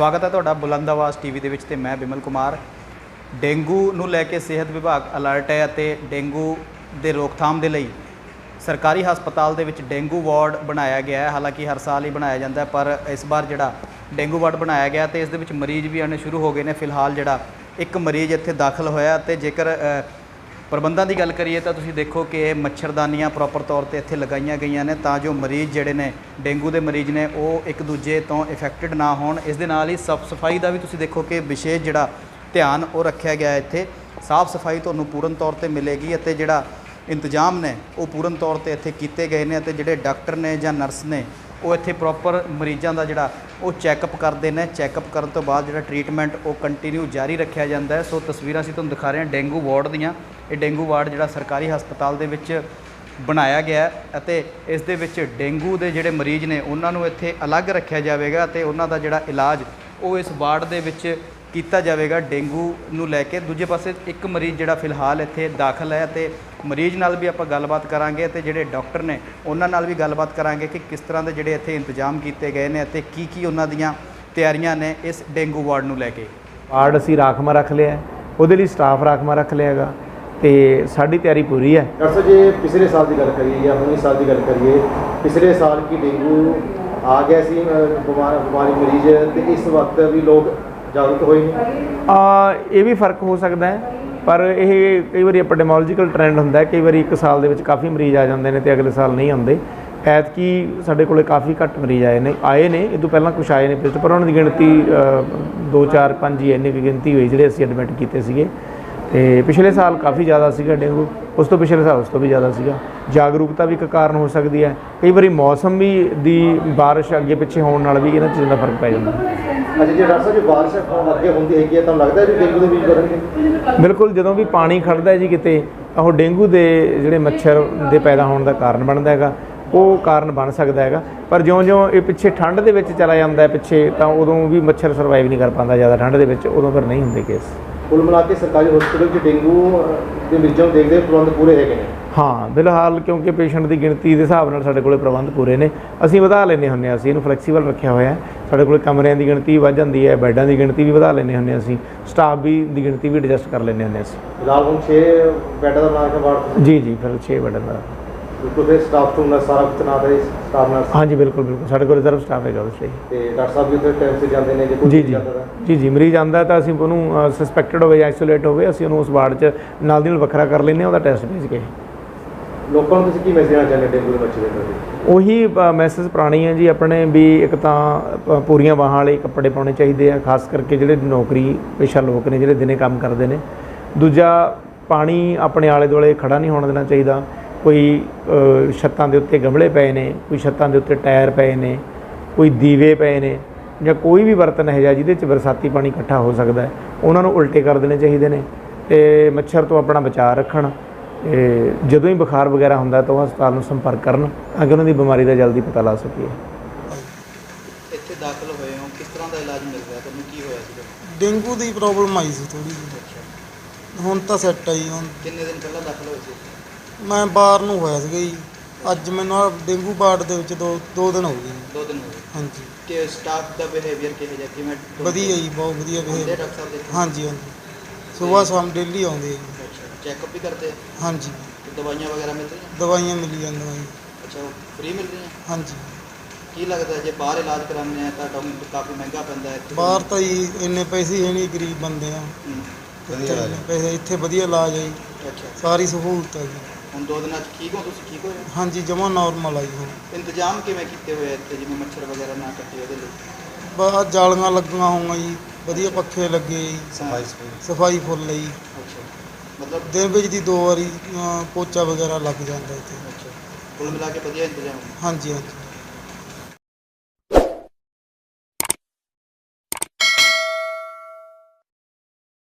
ਸਵਾਗਤ ਹੈ ਤੁਹਾਡਾ ਬੁਲੰਦ ਆਵਾਜ਼ ਟੀਵੀ ਦੇ ਵਿੱਚ ਤੇ ਮੈਂ ਬਿਮਲ ਕੁਮਾਰ। ਡੇਂਗੂ ਨੂੰ ਲੈ ਕੇ ਸਿਹਤ ਵਿਭਾਗ ਅਲਰਟ ਹੈ ਅਤੇ ਡੇਂਗੂ ਦੇ ਰੋਕਥਾਮ ਦੇ ਲਈ ਸਰਕਾਰੀ ਹਸਪਤਾਲ ਦੇ ਵਿੱਚ ਡੇਂਗੂ ਵਾਰਡ ਬਣਾਇਆ ਗਿਆ ਹੈ। ਹਾਲਾਂਕਿ ਹਰ ਸਾਲ ਹੀ ਬਣਾਇਆ ਜਾਂਦਾ ਪਰ ਇਸ ਵਾਰ ਜਿਹੜਾ ਡੇਂਗੂ ਵਾਰਡ ਬਣਾਇਆ ਗਿਆ ਤੇ ਇਸ ਦੇ ਵਿੱਚ ਮਰੀਜ਼ ਵੀ ਆਉਣੇ ਸ਼ੁਰੂ ਹੋ ਗਏ ਨੇ। ਫਿਲਹਾਲ ਜਿਹੜਾ ਇੱਕ ਮਰੀਜ਼ ਇੱਥੇ ਦਾਖਲ ਹੋਇਆ ਤੇ ਜੇਕਰ ਪ੍ਰਬੰਧਾਂ ਦੀ ਗੱਲ ਕਰੀਏ ਤਾਂ ਤੁਸੀਂ ਦੇਖੋ ਕਿ ਇਹ ਮੱਛਰਦਾਨੀਆਂ ਪ੍ਰੋਪਰ ਤੌਰ ਤੇ ਇੱਥੇ ਲਗਾਈਆਂ ਗਈਆਂ ਨੇ ਤਾਂ ਜੋ ਮਰੀਜ਼ ਜਿਹੜੇ ਨੇ, ਡੇਂਗੂ ਦੇ ਮਰੀਜ਼ ਨੇ, ਉਹ ਇੱਕ ਦੂਜੇ ਤੋਂ ਇਫੈਕਟਡ ਨਾ ਹੋਣ। ਇਸ ਦੇ ਨਾਲ ਹੀ ਸਾਫ਼ ਸਫ਼ਾਈ ਦਾ ਵੀ ਤੁਸੀਂ ਦੇਖੋ ਕਿ ਵਿਸ਼ੇਸ਼ ਜਿਹੜਾ ਧਿਆਨ ਉਹ ਰੱਖਿਆ ਗਿਆ ਇੱਥੇ। ਸਾਫ਼ ਸਫ਼ਾਈ ਤੁਹਾਨੂੰ ਪੂਰਨ ਤੌਰ ਤੇ ਮਿਲੇਗੀ ਅਤੇ ਜਿਹੜਾ ਇੰਤਜ਼ਾਮ ਨੇ, ਉਹ ਪੂਰਨ ਤੌਰ ਤੇ ਇੱਥੇ ਕੀਤੇ ਗਏ ਨੇ ਅਤੇ ਜਿਹੜੇ ਡਾਕਟਰ ਨੇ ਜਾਂ ਨਰਸ ਨੇ, ਉਹ ਇੱਥੇ ਪ੍ਰੋਪਰ ਮਰੀਜ਼ਾਂ ਦਾ ਜਿਹੜਾ ਉਹ ਚੈੱਕਅਪ ਕਰਦੇ ਨੇ। ਚੈੱਕਅਪ ਕਰਨ ਤੋਂ ਬਾਅਦ ਜਿਹੜਾ ਟ੍ਰੀਟਮੈਂਟ ਉਹ ਕੰਟੀਨਿਊ ਜਾਰੀ ਰੱਖਿਆ ਜਾਂਦਾ ਹੈ। ਸੋ ਤਸਵੀਰਾਂ ਅਸੀਂ ਤੁਹਾਨੂੰ ਦਿਖਾ ਰਹੇ ਹਾਂ ਡੇਂਗੂ ਵਾਰਡ ਦੀਆਂ। ਇਹ ਡੇਂਗੂ ਵਾਰਡ ਜਿਹੜਾ ਸਰਕਾਰੀ ਹਸਪਤਾਲ ਦੇ ਵਿੱਚ ਬਣਾਇਆ ਗਿਆ ਅਤੇ ਇਸ ਦੇ ਵਿੱਚ ਡੇਂਗੂ ਦੇ ਜਿਹੜੇ ਮਰੀਜ਼ ਨੇ, ਉਹਨਾਂ ਨੂੰ ਇੱਥੇ ਅਲੱਗ ਰੱਖਿਆ ਜਾਵੇਗਾ ਅਤੇ ਉਹਨਾਂ ਦਾ ਜਿਹੜਾ ਇਲਾਜ ਉਹ ਇਸ ਵਾਰਡ ਦੇ ਵਿੱਚ ਕੀਤਾ ਜਾਵੇਗਾ। ਡੇਂਗੂ ਨੂੰ ਲੈ ਕੇ ਦੂਜੇ ਪਾਸੇ ਇੱਕ ਮਰੀਜ਼ ਜਿਹੜਾ ਫਿਲਹਾਲ ਇੱਥੇ ਦਾਖਲ ਹੈ ਤੇ ਮਰੀਜ਼ ਨਾਲ ਵੀ ਆਪਾਂ ਗੱਲਬਾਤ ਕਰਾਂਗੇ ਤੇ ਜਿਹੜੇ ਡਾਕਟਰ ਨੇ ਉਹਨਾਂ ਨਾਲ ਵੀ ਗੱਲਬਾਤ ਕਰਾਂਗੇ ਕਿ ਕਿਸ ਤਰ੍ਹਾਂ ਦੇ ਜਿਹੜੇ ਇੱਥੇ ਇੰਤਜ਼ਾਮ ਕੀਤੇ ਗਏ ਨੇ ਅਤੇ ਕੀ ਕੀ ਉਹਨਾਂ ਦੀਆਂ ਤਿਆਰੀਆਂ ਨੇ ਇਸ ਡੇਂਗੂ ਵਾਰਡ ਨੂੰ ਲੈ ਕੇ। ਵਾਰਡ ਅਸੀਂ ਰਾਖਵਾਂ ਰੱਖ ਲਿਆ ਹੈ। ਉਹਦੇ ਲਈ ਸਟਾਫ ਰਾਖਵਾਂ ਰੱਖ ਲਿਆ ਹੈਗਾ ਤੇ ਸਾਡੀ ਤਿਆਰੀ ਪੂਰੀ ਹੈ। ਡਾਕਟਰ ਸਾਹਿਬ ਜੇ ਪਿਛਲੇ ਸਾਲ ਦੀ ਗੱਲ ਕਰੀਏ ਜਾਂ ਹੁਣੇ ਸਾਲ ਦੀ ਗੱਲ ਕਰੀਏ ਪਿਛਲੇ ਸਾਲ ਕੀ ਡੇਂਗੂ ਆ ਗਿਆ ਸੀ ਬਿਮਾਰ ਬਿਮਾਰੀ ਮਰੀਜ਼ ਤੇ ਇਸ ਵਕਤ ਵੀ ਲੋਕ ਜਾਗਰੂਕ ਹੋਏ ਨੇ? ਆ, ਇਹ ਵੀ ਫ਼ਰਕ ਹੋ ਸਕਦਾ ਹੈ, ਪਰ ਇਹ ਕਈ ਵਾਰੀ ਐਪੀਡੈਮੋਲੋਜੀਕਲ ਟ੍ਰੈਂਡ ਹੁੰਦਾ ਹੈ, ਕਈ ਵਾਰੀ ਇੱਕ ਸਾਲ ਦੇ ਵਿੱਚ ਕਾਫੀ ਮਰੀਜ਼ ਆ ਜਾਂਦੇ ਨੇ ਤੇ ਅਗਲੇ ਸਾਲ ਨਹੀਂ ਆਉਂਦੇ। ਐਤਕੀ ਸਾਡੇ ਕੋਲੇ ਕਾਫੀ ਘੱਟ ਮਰੀਜ਼ ਆਏ ਨੇ ਆਏ ਨੇ, ਇਹ ਤੋਂ ਪਹਿਲਾਂ ਕੁਝ ਆਏ ਨੇ ਪਿਛਲੇ ਪਰ ਉਹਨਾਂ ਦੀ ਗਿਣਤੀ 2 4 5 ਹੀ ਇੰਨੀ ਕੁ ਗਿਣਤੀ ਹੋਈ, ਜਿਹੜੇ ਅਸੀਂ ਐਡਮਿਟ ਕੀਤੇ ਸੀਗੇ। ਤੇ ਪਿਛਲੇ ਸਾਲ ਕਾਫੀ ਜ਼ਿਆਦਾ ਸੀਗਾ ਡੇਂਗੂ ਉਸ ਤੋਂ ਪਿਛਲੇ ਸਾਲ ਉਸ ਤੋਂ ਵੀ ਜ਼ਿਆਦਾ ਸੀਗਾ। ਜਾਗਰੂਕਤਾ ਵੀ ਇੱਕ ਕਾਰਨ ਹੋ ਸਕਦੀ ਹੈ। ਕਈ ਵਾਰੀ ਮੌਸਮ ਵੀ ਦੀ ਬਾਰਿਸ਼ ਅੱਗੇ ਪਿੱਛੇ ਹੋਣ ਨਾਲ ਵੀ ਇਹਨਾਂ ਚੀਜ਼ਾਂ ਦਾ ਫ਼ਰਕ ਪੈ ਜਾਂਦਾ। ਅੱਛਾ ਜੇ ਡਾਕਟਰ ਸਾਹਿਬ ਹੋਣ ਅੱਗੇ ਹੁੰਦੀ ਹੈਗੀ ਹੈ ਤੁਹਾਨੂੰ ਲੱਗਦਾ ਹੈ ਵੀ ਡੇਂਗੂ ਦੇ ਬੀਜ ਵਧਣਗੇ? ਬਿਲਕੁਲ ਜਦੋਂ ਵੀ ਪਾਣੀ ਖੜਦਾ ਹੈ ਜੀ ਕਿਤੇ ਤਾਂ ਉਹ ਡੇਂਗੂ ਦੇ ਜਿਹੜੇ ਮੱਛਰ ਦੇ ਪੈਦਾ ਹੋਣ ਦਾ ਕਾਰਨ ਬਣਦਾ ਹੈਗਾ। ਉਹ ਕਾਰਨ ਬਣ ਸਕਦਾ ਹੈਗਾ। ਪਰ ਜਿਉਂ-ਜਿਉਂ ਇਹ ਪਿੱਛੇ ਠੰਡ ਦੇ ਵਿੱਚ ਚਲਾ ਜਾਂਦਾ ਹੈ ਪਿੱਛੇ ਤਾਂ ਉਦੋਂ ਵੀ ਮੱਛਰ ਸਰਵਾਈਵ ਨਹੀਂ ਕਰ ਪਾਉਂਦਾ ਜ਼ਿਆਦਾ। ਠੰਡ ਦੇ ਵਿੱਚ ਉਦੋਂ ਫਿਰ ਨਹੀਂ ਹੁੰਦੇ ਕੇਸ ਕੁੱਲ ਮਿਲਾ ਕੇ ਸਰਕਾਰੀ ਹਸਪਤਾਲ ਵਿੱਚ ਡੇਂਗੂ ਦੇ ਮਰੀਜ਼ਾਂ ਨੂੰ ਦੇਖਦੇ ਪ੍ਰਬੰਧ ਪੂਰੇ ਹੈਗੇ ਨੇ। ਹਾਂ ਫਿਲਹਾਲ ਕਿਉਂਕਿ ਪੇਸ਼ੈਂਟ ਦੀ ਗਿਣਤੀ ਦੇ ਹਿਸਾਬ ਨਾਲ ਸਾਡੇ ਕੋਲੇ ਪ੍ਰਬੰਧ ਪੂਰੇ ਨੇ। ਅਸੀਂ ਵਧਾ ਲੈਂਦੇ ਹੁੰਦੇ ਹਾਂ ਅਸੀਂ ਇਹਨੂੰ ਫਲੈਕਸੀਬਲ ਰੱਖਿਆ ਹੋਇਆ ਹੈ। ਸਾਡੇ ਕੋਲੇ ਕਮਰਿਆਂ ਦੀ ਗਿਣਤੀ ਵੱਧ ਜਾਂਦੀ ਹੈ ਬੈੱਡਾਂ ਦੀ ਗਿਣਤੀ ਵੀ ਵਧਾ ਲੈਂਦੇ ਹੁੰਦੇ ਹਾਂ ਅਸੀਂ। ਸਟਾਫ ਵੀ ਦੀ ਗਿਣਤੀ ਵੀ ਐਡਜਸਟ ਕਰ ਲੈਂਦੇ ਹੁੰਦੇ ਹਾਂ ਅਸੀਂ। ਫਿਲਹਾਲ ਹੁਣ 6 ਬੈੱਡਾਂ ਦਾ ਬਣਾ ਕੇ ਵਾਰਡ ਜੀ ਜੀ ਫਿਰ 6 ਬੈੱਡਾਂ ਦਾ। ਬਿਲਕੁਲ ਫਿਰ ਸਟਾਫ ਤੋਂ ਨਾਲ ਸਾਰਾ ਕੁਝ ਨਾ ਦੇ ਸਟਾਫ ਨਾਲ? ਹਾਂਜੀ ਬਿਲਕੁਲ ਬਿਲਕੁਲ। ਸਾਡੇ ਕੋਲ ਰਿਜ਼ਰਵ ਸਟਾਫ ਹੈਗਾ ਉਸ ਲਈ ਤੇ ਡਾਕਟਰ ਸਾਹਿਬ ਵੀ ਉੱਥੇ ਟਾਈਮ ਸਿਰ ਜਾਂਦੇ ਨੇ ਜੇ ਕੋਈ ਜੀ ਜੀ। ਜੀ ਜੀ ਮਰੀਜ਼ ਆਂਦਾ ਤਾਂ ਅਸੀਂ ਉਹਨੂੰ ਸਸਪੈਕਟਡ ਹੋਵੇ ਜਾਂ ਆਈਸੋਲੇਟ ਹੋਵੇ ਅਸੀਂ ਉਹਨੂੰ ਉਸ ਵਾਰਡ 'ਚ ਨਾਲ ਦੀ ਨਾਲ ਵੱਖਰਾ ਕਰ ਲੈਂਦੇ ਹਾਂ ਉਹਦਾ ਟੈਸਟ ਭੇਜ ਕੇ। ਲੋਕਾਂ ਨੂੰ ਤੁਸੀਂ ਕੀ ਮੈਸੇਜ ਦੇਣਾ ਚਾਹੁੰਦੇ ਡੇਂਗੂ ਦੇ ਮੱਛਰ ਦੇ ਪ੍ਰਤੀ? ਉਹੀ ਮੈਸੇਜ ਪੁਰਾਣੀ ਹੈ ਜੀ ਆਪਣੇ ਵੀ ਇੱਕ ਤਾਂ ਪੂਰੀਆਂ ਬਾਹਾਂ ਵਾਲੇ ਕੱਪੜੇ ਪਾਉਣੇ ਚਾਹੀਦੇ ਆ ਖਾਸ ਕਰਕੇ ਜਿਹੜੇ ਨੌਕਰੀ ਪੇਸ਼ਾ ਲੋਕ ਨੇ ਜਿਹੜੇ ਦਿਨੇ ਕੰਮ ਕਰਦੇ ਨੇ। ਦੂਜਾ ਪਾਣੀ ਆਪਣੇ ਆਲੇ ਦੁਆਲੇ ਖੜਾ ਨਹੀਂ ਹੋਣ ਦੇਣਾ ਚਾਹੀਦਾ। ਕੋਈ ਛੱਤਾਂ ਦੇ ਉੱਤੇ ਗਮਲੇ ਪਏ ਨੇ ਕੋਈ ਛੱਤਾਂ ਦੇ ਉੱਤੇ ਟਾਇਰ ਪਏ ਨੇ ਕੋਈ ਦੀਵੇ ਪਏ ਨੇ ਜਾਂ ਕੋਈ ਵੀ ਬਰਤਨ ਹੈ ਜਾਂ ਜਿਹਦੇ 'ਚ ਬਰਸਾਤੀ ਪਾਣੀ ਇਕੱਠਾ ਹੋ ਸਕਦਾ ਹੈ ਉਹਨਾਂ ਨੂੰ ਉਲਟੇ ਕਰ ਦੇਣੇ ਚਾਹੀਦੇ ਨੇ ਤੇ ਮੱਛਰ ਤੋਂ ਆਪਣਾ ਬਚਾਅ ਰੱਖਣ ਤੇ ਜਦੋਂ ਹੀ ਬੁਖਾਰ ਵਗੈਰਾ ਹੁੰਦਾ ਤਾਂ ਉਹ ਹਸਪਤਾਲ ਨੂੰ ਸੰਪਰਕ ਕਰਨ ਤਾਂ ਕਿ ਉਹਨਾਂ ਦੀ ਬਿਮਾਰੀ ਦਾ ਜਲਦੀ ਪਤਾ ਲਾ ਸਕੀਏ। ਇੱਥੇ ਦਾਖਲ ਹੋਏ ਹੋ ਕਿਸ ਤਰ੍ਹਾਂ ਦਾ ਇਲਾਜ ਮਿਲ ਰਿਹਾ? ਤੁਹਾਨੂੰ ਕੀ ਹੋਇਆ ਸੀਗਾ? ਡੇਂਗੂ ਦੀ ਪ੍ਰੋਬਲਮ ਆਈ ਸੀ ਥੋੜੀ ਜਿਹੀ। ਹੁਣ ਤਾਂ ਸੈੱਟ ਆਈ ਹੁਣ। ਕਿੰਨੇ ਦਿਨ ਪਹਿਲਾਂ ਦਾਖਲ ਹੋਏ ਸੀ? ਮੈਂ ਬਾਹਰ ਨੂੰ ਹੋਇਆ ਸੀਗਾ ਜੀ। ਅੱਜ ਮੈਨੂੰ ਆਹ ਡੇਂਗੂ ਵਾਰਡ ਦੇ ਵਿੱਚ ਦੋ ਦੋ ਦਿਨ ਹੋ ਗਏ ਜੀ। ਦੋ ਦਿਨ ਹੋ ਗਏ। ਹਾਂਜੀ। ਕਿ ਸਟਾਫ ਦਾ ਬਿਹੇਵੀਅਰ ਕਿਹੋ ਜਿਹਾ ਕਿਵੇਂ ਵਧੀਆ ਜੀ ਬਹੁਤ ਵਧੀਆ ਹੁੰਦੇ ਬਿਹੇਵ ਡਾਕਟਰ ਸਾਹਿਬ ਦੇ ਹਾਂਜੀ ਹਾਂਜੀ। ਸਵੇਰ ਸ਼ਾਮ ਡੇਲੀ ਆਉਂਦੇ ਆ ਜੀ। ਚੈੱਕਅਪ ਵੀ ਕਰਦੇ ਆ? ਹਾਂਜੀ। ਤੇ ਦਵਾਈਆਂ ਵਗੈਰਾ ਮਿਲ ਰਹੀਆਂ? ਦਵਾਈਆਂ ਮਿਲੀ ਜਾਂਦੀਆਂ ਜੀ ਅੱਛਾ ਉਹ ਫ੍ਰੀ ਮਿਲ ਰਹੀਆਂ? ਹਾਂਜੀ। ਕੀ ਲੱਗਦਾ ਜੇ ਬਾਹਰ ਇਲਾਜ ਕਰਾਉਂਦੇ ਆ ਤਾਂ ਡਾਕਟਰ ਕਾਫੀ ਮਹਿੰਗਾ ਪੈਂਦਾ ਹੈ ਬਾਹਰ ਤਾਂ ਜੀ ਇੰਨੇ ਪੈਸੇ ਹੈ ਨਹੀਂ ਗਰੀਬ ਬੰਦੇ ਆ। ਹੂੰ, ਇੱਥੇ ਇੰਨੇ ਪੈਸੇ ਇੱਥੇ ਵਧੀਆ ਇਲਾਜ ਹੈ ਜੀ। ਅੱਛਾ। ਸਾਰੀ ਸਹੂਲਤ ਹੈ ਜੀ। ਹੁਣ ਦੋ ਦਿਨਾਂ 'ਚ ਠੀਕ ਹੋ ਤੁਸੀਂ ਠੀਕ ਹੋ? ਜਾਓ ਹਾਂਜੀ ਜਮਾ ਨਾਰਮਲ ਆ ਜੀ ਹੁਣ। ਇੰਤਜ਼ਾਮ ਕਿਵੇਂ ਕੀਤੇ ਹੋਏ ਆ ਇੱਥੇ ਜਿਵੇਂ ਮੱਛਰ ਵਗੈਰਾ ਨਾ ਕੱਟੇ ਉਹਦੇ ਲਈ? ਬਾਹਰ ਜਾਲੀਆਂ ਲੱਗੀਆਂ ਹੋਈਆਂ ਜੀ ਵਧੀਆ ਪੱਖੇ ਲੱਗੇ ਜੀ। ਸਫ਼ਾਈ ਸਫ਼ਾਈ ਫੁੱਲ। ਹੈ ਜੀ। ਅੱਛਾ। ਮਤਲਬ ਦਿਨ ਵਿੱਚ ਦੀ ਦੋ ਵਾਰੀ ਅਹ, ਪੋਚਾ ਵਗੈਰਾ ਲੱਗ ਜਾਂਦਾ ਇੱਥੇ। ਅੱਛਾ। ਕੁੱਲ ਮਿਲਾ ਕੇ ਵਧੀਆ ਇੰਤਜ਼ਾਮ। ਹਾਂਜੀ ਹਾਂਜੀ।